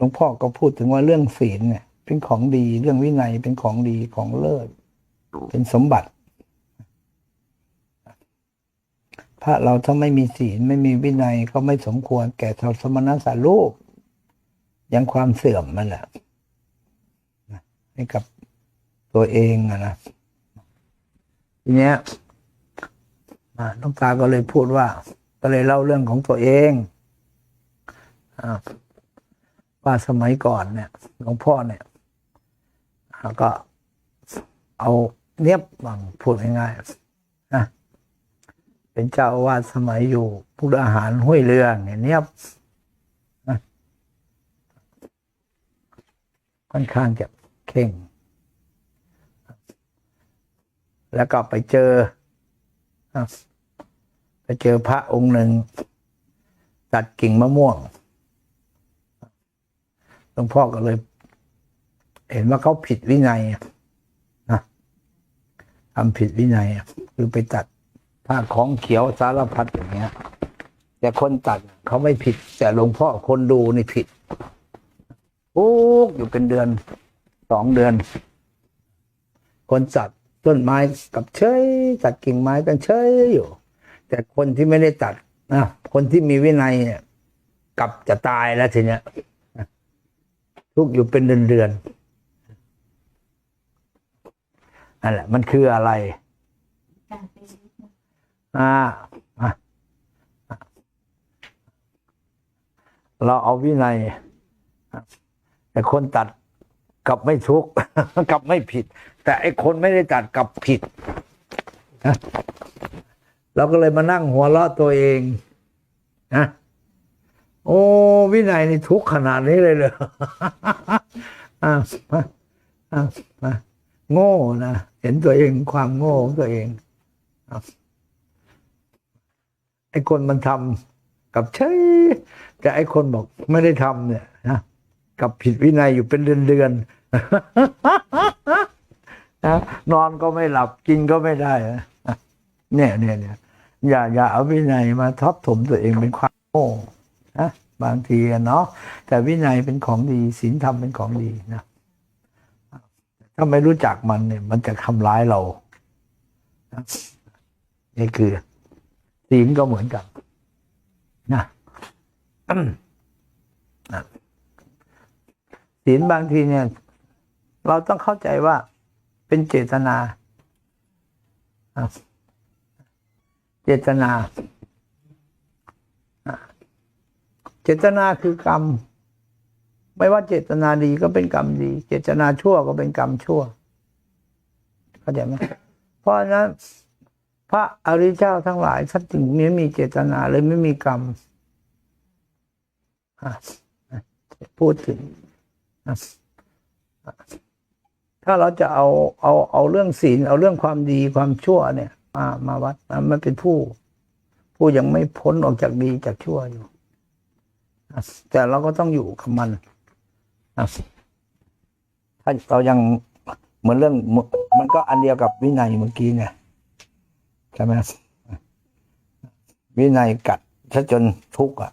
หลวงพ่อก็พูดถึงว่าเรื่องศีลเนี่ย เป็นของดีเรื่องวินัยเป็นของดีของเลิศ เป็นสมบัติพระเราถ้าไม่มีศีลไม่มีวินัยก็ไม่สมควรแก่สมณสารูปยังความเสื่อมมันแหละให้กับตัวเองอะนะทีเนี้ยอ่าหลวงตาก็เลยพูดว่า ก็เลยเล่าเรื่องของตัวเองอ่า ว่าสมัยก่อนเนี่ยหลวงพ่อเนี่ยอ่าก็เอาเนียบบังพูดง่ายๆนะเป็นเจ้าอาวาสสมัยอยู่พุทธอาหารห้วยเรือเนี่ยเนียบนะค่อนข้างจะเข่ง แล้วก็ไปเจออะไปเจอพระองค์หนึ่ง ตัดกิ่งมะม่วง หลวงพ่อก็เลย เห็นว่าเขาผิดวินัยนะทำผิดวินัยคือไปตัดถ้าของเขียวสารพัดอย่างเงี้ย แต่คนตัดเขาไม่ผิด แต่หลวงพ่อคนดูนี่ผิดปุ๊กอยู่เป็นเดือนสองเดือน คนตัดต้นไม้กับเฉยตัดกิ่งไม้กันเฉยอยู่ แต่คนที่ไม่ได้ตัดนะคนที่มีวินัยเนี่ยกับจะตายแล้วทีเนี้ย ทุกอยู่เป็นเดือนเดือนนั่นแหละ มันคืออะไรอ่าเราเอาวินัย แต่คนตัดกลับไม่ทุกข์กลับไม่ผิด แต่ไอ้คนไม่ได้ตัดกลับผิดเราก็เลยมานั่งหัวเราะตัวเองนะ โอ้วินัยนี่ทุกขนาดนี้เลยเหรออะมาอะมาโง่นะเห็นตัวเองความโง่ของตัวเองไอ้คนมันทำกับใช่แต่ไอ้คนบอกไม่ได้ทำเนี่ยนะกับผิดวินัยอยู่เป็นเดือนๆนะนอนก็ไม่หลับกินก็ไม่ได้เนี่ยเนี่ยเนี่ยอย่าอย่าเอาวินัยมาทับถมตัวเองเป็นความโง่ นะบางทีเนาะแต่วินัยเป็นของดีศีลธรรมเป็นของดีนะถ้าไม่รู้จักมันเนี่ย มันจะทำร้ายเรานะนี่คือศีลก็เหมือนกันนะอืมนะศีลบางทีเนี่ย เราต้องเข้าใจว่าเป็นเจตนาอะเจตนาอะเจตนาคือกรรม ไม่ว่าเจตนาดีก็เป็นกรรมดี เจตนาชั่วก็เป็นกรรมชั่วเข้าใจไหมเพราะฉะนั้น พระอริยเจ้าทั้งหลายท่านจึงไม่มีเจตนาเลยไม่มีกรรมพูดถึงถ้าเราจะเอาเอาเอาเรื่องศีลเอาเรื่องความดีความชั่วเนี่ย มามาวัดมันเป็นผู้ ผู้ยังไม่พ้นออกจากดีจากชั่วอยู่ แต่เราก็ต้องอยู่กับมันถ้าเรายังเหมือนเรื่องมันก็อันเดียวกับวินัยเมื่อกี้เนี่ยใช่ไหมวินัยกัดซะจนทุกข์อะ